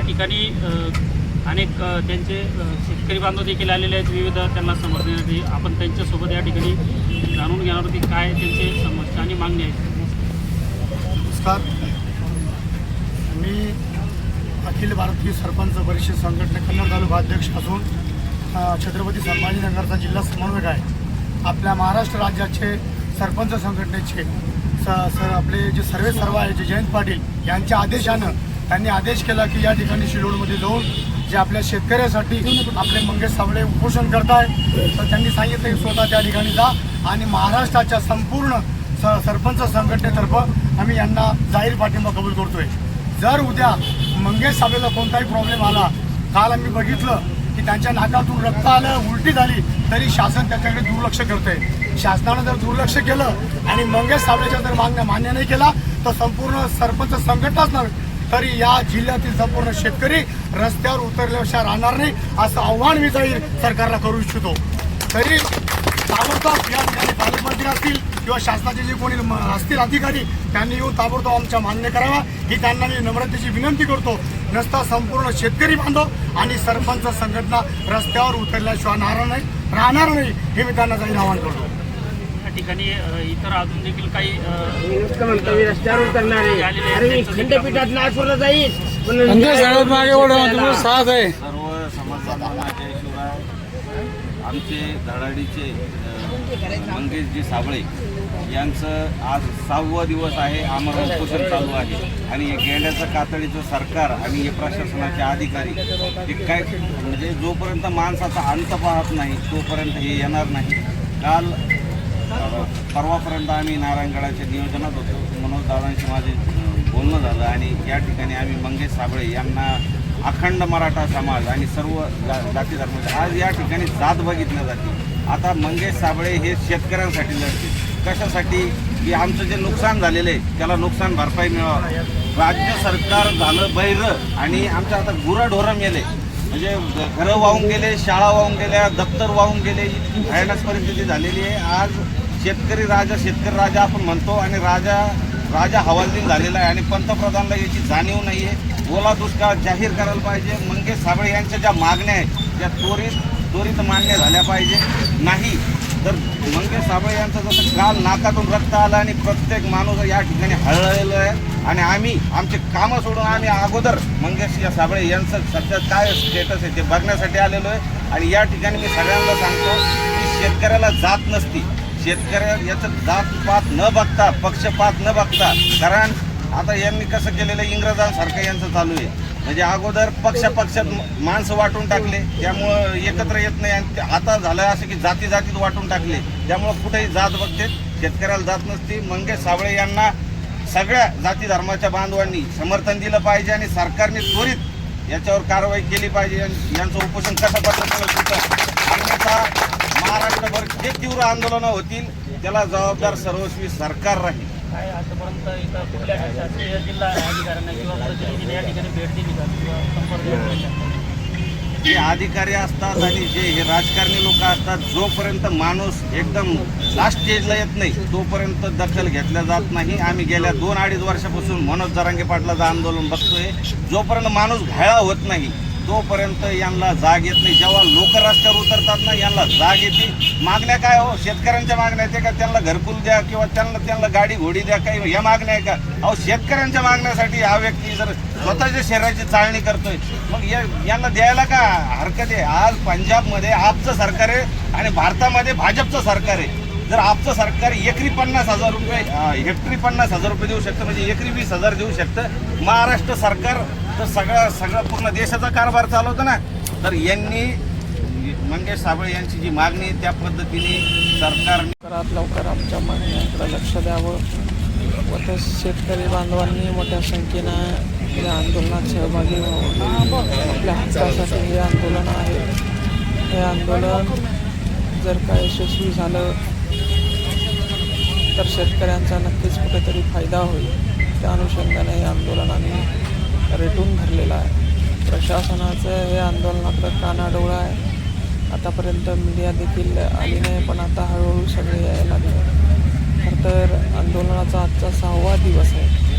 या ठिकाणी अनेक त्यांचे शेतकरी बांधव देखील आलेले आहेत. विविध त्यांना समजण्यासाठी आपण त्यांच्यासोबत या ठिकाणी जाणून घेणार होती काय त्यांचे समस्या आणि मागणी आहेत. नमस्कार. मी अखिल भारतीय सरपंच परिषद संघटना कन्नड तालुका अध्यक्ष असून छत्रपती संभाजीनगरचा जिल्हा समन्वयक आहे. आपल्या महाराष्ट्र राज्याचे सरपंच संघटनेचे स सर आपले जे सर्वे सर्व आहे जे जयंत पाटील यांच्या आदेशानं त्यांनी आदेश केला की या ठिकाणी शिरोडमध्ये जाऊन जे आपल्या शेतकऱ्यासाठी आपले मंगेश सावळे उपोषण करताय तर त्यांनी सांगितलं की स्वतः त्या ठिकाणी जा आणि महाराष्ट्राच्या संपूर्ण स सरपंच संघटनेतर्फ आम्ही यांना जाहीर पाठिंबा कबूल करतोय. जर उद्या मंगेश सावळेला कोणताही प्रॉब्लेम आला काल आम्ही बघितलं की त्यांच्या नाकातून रक्त आलं उलटी झाली तरी शासन त्याच्याकडे दुर्लक्ष करतंय. शासनानं जर दुर्लक्ष केलं आणि मंगेश साबळेच्या जर मागण्या मान्य नाही केला तर संपूर्ण सरपंच संघटनाच नव्हे तरी या जिल्ह्यातील संपूर्ण शेतकरी रस्त्यावर उतरल्याशिवाय राहणार नाही असं आव्हान मी जाहीर सरकारला करू इच्छितो. तरी ताबडतोब या ठिकाणी पालकमंत्री असतील किंवा शासनाचे जे कोणी म- असतील अधिकारी त्यांनी येऊन ताबडतोब आमच्या मान्य करावा ही त्यांना मी नम्रतेची विनंती करतो. नसता संपूर्ण शेतकरी बांधव आणि सरपंच संघटना रस्त्यावर उतरल्याशिवाय राहणार नाही राहणार नाही हे मी त्यांना जाहीर आवाहन करतो. या ठिकाणी इतर अजून देखील काही रस्त्यावर खंडपीठात नागपूरला जाईल पण मागे ओढा साथ आहे. सर्व शिवराय आमचे धडाडीचे मंगेशजी साबळे यांचं आज सहावं दिवस आहे आमरण उपोषण चालू आहे. आणि हे गेंड्याचं कातडीचं सरकार आणि हे प्रशासनाचे अधिकारी हे काय म्हणजे जोपर्यंत माणसाचा अंत पाहत नाही तोपर्यंत हे येणार नाही. काल परवापर्यंत आम्ही नारायणगडाच्या नियोजनात होतो. मनोज दादांशी माझे बोलणं झालं आणि या ठिकाणी आम्ही मंगेश साबळे यांना अखंड मराठा समाज आणि सर्व जा जाती धर्माचे आज या ठिकाणी जात बघितल्या जाते. आता मंगेश साबळे हे शेतकऱ्यांसाठी लढतील कशासाठी? की आमचं जे नुकसान झालेलं आहे त्याला नुकसान भरपाई मिळावं. राज्य सरकार झालं बैर आणि आमच्या आता गुरंढोरं गेले म्हणजे घरं वाहून गेले शाळा वाहून गेल्या दप्तर वाहून गेले इतकी भयानक परिस्थिती झालेली आहे. आज शेतकरी राजा शेतकरी राजा आपण म्हणतो आणि राजा राजा हवालदिन झालेला आहे आणि पंतप्रधानला याची जाणीव नाही आहे ओला दुष्काळ जाहीर करायला पाहिजे. मंगेश साबळे यांच्या ज्या मागण्या आहेत त्या त्वरित त्वरित मान्य झाल्या पाहिजे. नाही तर मंगेश साबळे यांचं जसं काल नाकातून रक्त आलं आणि प्रत्येक माणूस या ठिकाणी हळहळलेलं आहे आणि आम्ही आमचे कामं सोडून आम्ही अगोदर मंगेश या साबळे यांचं सध्या काय स्टेटस आहे ते बघण्यासाठी आलेलो आहे. आणि या ठिकाणी मी सगळ्यांना सांगतो की शेतकऱ्याला जात नसती. शेतकऱ्या याचं जातपात न बघता पक्षपात न बघता कारण आता यांनी कसं केलेलं इंग्रजांसारखं यांचं चालू आहे. म्हणजे अगोदर पक्ष पक्षात माणसं वाटून टाकले त्यामुळं एकत्र येत नाही आणि आता झालं असं की जाती जातीत वाटून टाकले. त्यामुळं कुठेही जात बघते शेतकऱ्याला जात नसती. मंगेश साबळे यांना सगळ्या जाती धर्माच्या बांधवांनी समर्थन दिलं पाहिजे आणि सरकारने त्वरित याच्यावर कारवाई केली पाहिजे. यांचं उपोषण कसं पद्धतीनं अन्यथा महाराष्ट्रभर जे तीव्र आंदोलनं होतील त्याला जबाबदार सर्वस्वी सरकार राहील. आतापर्यंत इथं कुठल्या शासकीय जिल्हा अधिकाऱ्यांना किंवा प्रतिनिधीने या ठिकाणी भेट दिली का? किंवा संपर्क साधला? जे अधिकारी असतात आणि जे हे राजकारणी लोक असतात जोपर्यंत माणूस एकदम लास्ट स्टेजला येत नाही तोपर्यंत दखल घेतल्या जात नाही. आम्ही गेल्या दोन अडीच वर्षापासून मनोज जरांगे पाटलाचं आंदोलन बघतोय. जोपर्यंत माणूस घाळा होत नाही तोपर्यंत यांना जाग येत नाही जेव्हा लोक रस्त्यावर उतरतात ना यांना जाग येते. मागण्या काय हो? शेतकऱ्यांच्या मागण्या आहेत का? त्यांना घरकुल द्या किंवा त्यांना त्यांना गाडी घोडी द्या काही या मागण्या आहे का? अहो शेतकऱ्यांच्या मागण्यासाठी हा व्यक्ती जर स्वतःच्या शरीराची चाळणी करतोय मग या यांना द्यायला का हरकत आहे? आज पंजाबमध्ये आपचं सरकार आहे आणि भारतामध्ये भाजपचं सरकार आहे. जर आपचं सरकार एकरी पन्नास हजार रुपये हेक्टरी पन्नास हजार रुपये देऊ शकतं म्हणजे एकरी वीस हजार देऊ शकतं महाराष्ट्र सरकार तर सगळा सगळा पूर्ण देशाचा कारभार चालवतो ना. तर यांनी मंगेश साबळे यांची जी मागणी त्या पद्धतीने सरकारने लवकरात लवकर आमच्या मागण्याकडे लक्ष द्यावं. व त्या शेतकरी बांधवांनी मोठ्या संख्येनं या आंदोलनात सहभागी व्हावं. आपल्या हक्कासाठी हे आंदोलन आहे. हे आंदोलन जर का यशस्वी झालं तर शेतकऱ्यांचा नक्कीच कुठेतरी फायदा होईल. त्या अनुषंगाने हे आंदोलन आम्ही रेटून धरलेलं आहे. प्रशासनाचं हे आंदोलनाकडं कानाडोळा आहे. आतापर्यंत मीडिया देखील आली नाही पण आता हळूहळू सगळे यायला लागले. खरं तर आंदोलनाचा आजचा सहावा दिवस आहे.